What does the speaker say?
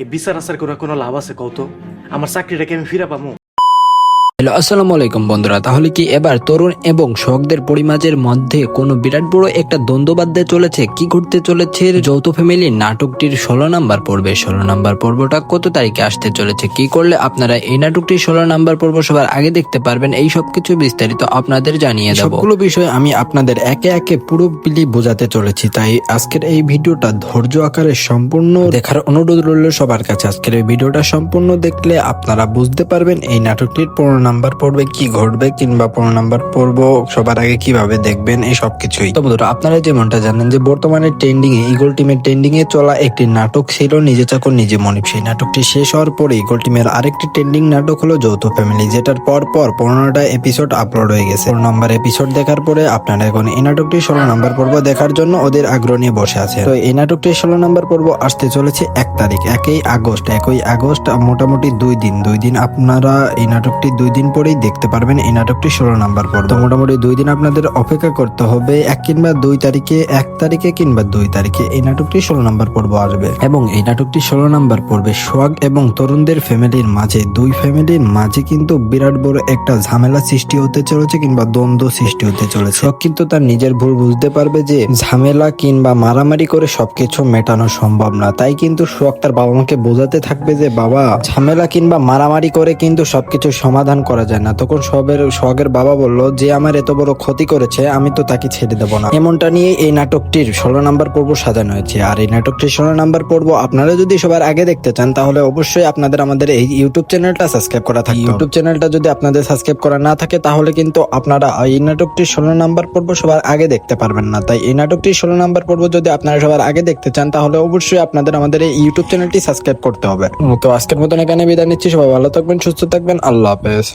এই বিচার আচার করে কোনো লাভ আছে কত আমার চাকরিটাকে আমি ফিরা পামু। হ্যালো, আসসালামু আলাইকুম বন্ধুরা। তাহলে কি এবার তরুণ এবং শখদের পরিমাজের মধ্যে কোনো বিরাট বড় একটা দ্বন্দ্ব বাঁধতে চলেছে? কি ঘটতে চলেছে? যৌথ ফ্যামিলি নাটকটির ষোলো নাম্বার পর্বে। ষোলো নাম্বার পর্বটা কত তারিখে আসতে চলেছে? কি করলে আপনারা এই নাটকটির ষোলো নাম্বার পর্ব সবার আগে দেখতে পারবেন? এই সব কিছু বিস্তারিত আপনাদের জানিয়ে দেবো। সবগুলো বিষয় আমি আপনাদের একে একে পুরোপুরি বোঝাতে চলেছি, তাই আজকের এই ভিডিওটা ধৈর্য আকারে সম্পূর্ণ দেখার অনুরোধ রইল সবার কাছে। আজকের এই ভিডিওটা সম্পূর্ণ দেখলে আপনারা বুঝতে পারবেন এই নাটকটির পনেরো নাম্বার পড়বে, কি ঘটবে কিংবা পনেরো নাম্বার পর্ব সবার আগে কীভাবে দেখবেন, এই সব কিছুই। তো বন্ধুরা, আপনারা যেমনটা জানেন যে বর্তমানে ট্রেন্ডিং এ ইগল টিমের ট্রেন্ডিং এ চলা একটি নাটক ছিল নিজে চাকর, নিজে মনিব। সেই নাটকটি শেষ হওয়ার পরে ইগল টিমের আরেকটি ট্রেন্ডিং নাটক হলো যৌথ ফ্যামিলি যেটার পর পর পনেরোটা এপিসোড আপলোড হয়ে গেছে। পনেরো নাম্বার এপিসোড দেখার পরে আপনারা এখন এই নাটকটি ষোলো নাম্বার পর্ব দেখার জন্য ওদের আগ্রহ নিয়ে বসে আছে তো এই নাটকটি ষোলো নাম্বার পর্ব আসতে চলেছে এক তারিখ, একই আগস্ট একই আগস্ট, মোটামুটি দুই দিন দুই দিন আপনারা এই নাটকটি দুই দিন পরেই দেখতে পারবেন এই নাটকটি ষোলো নাম্বার পর্ব তো মোটামুটি দুই দিন আপনাদের অপেক্ষা করতে হবে, এক কিংবা দুই তারিখে, এক তারিখে কিংবা দুই তারিখে এই নাটকটি ষোলো নাম্বার পর্ব আসবে। এবং এই নাটকটি ষোলো নাম্বার পর্বে সোহাগ এবং তরুণদের ফ্যামিলির মাঝে, দুই ফ্যামিলির মাঝে কিন্তু বিরাট বড় একটা ঝামেলা সৃষ্টি হতে চলেছে কিংবা দ্বন্দ্ব সৃষ্টি হতে চলেছে। সোহাগ কিন্তু তার নিজের ভুল বুঝতে পারবে যে ঝামেলা কিংবা মারামারি করে সবকিছু মেটানো সম্ভব না। তাই কিন্তু সোহাগ তার বাবা মাকে বোঝাতে থাকবে যে, বাবা, ঝামেলা কিংবা মারামারি করে কিন্তু সবকিছু সমাধান করা যায় না। তখন সবের সোহাগের বাবা বলল, যে আমার এত বড় ক্ষতি করেছে, আমি তো তাকে ছেড়ে দেবো না। এমনটা নিয়ে এই নাটকটির ষোলো নাম্বার পর্ব সাজানো হয়েছে। আর এই নাটকটির ষোলো নাম্বার পর্ব আপনারা যদি সবার আগে দেখতে চান, তাহলে অবশ্যই আপনাদের আমাদের এই ইউটিউব চ্যানেলটা সাবস্ক্রাইব করা থাকে ইউটিউব চ্যানেলটা যদি আপনাদের সাবস্ক্রাইব করা না থাকে, তাহলে কিন্তু আপনারা এই নাটকটির ষোলো নাম্বার পর্ব সবার আগে দেখতে পারবেন না। তাই এই নাটকটির ষোলো নাম্বার পর্ব যদি আপনারা সবার আগে দেখতে চান, তাহলে অবশ্যই আপনাদের আমাদের এই ইউটিউব চ্যানেলটি সাবস্ক্রাইব করতে হবে। তো আজকের মতন এখানে বিদায় নিচ্ছি। সবাই ভালো থাকবেন, সুস্থ থাকবেন। আল্লাহ হাফেজ।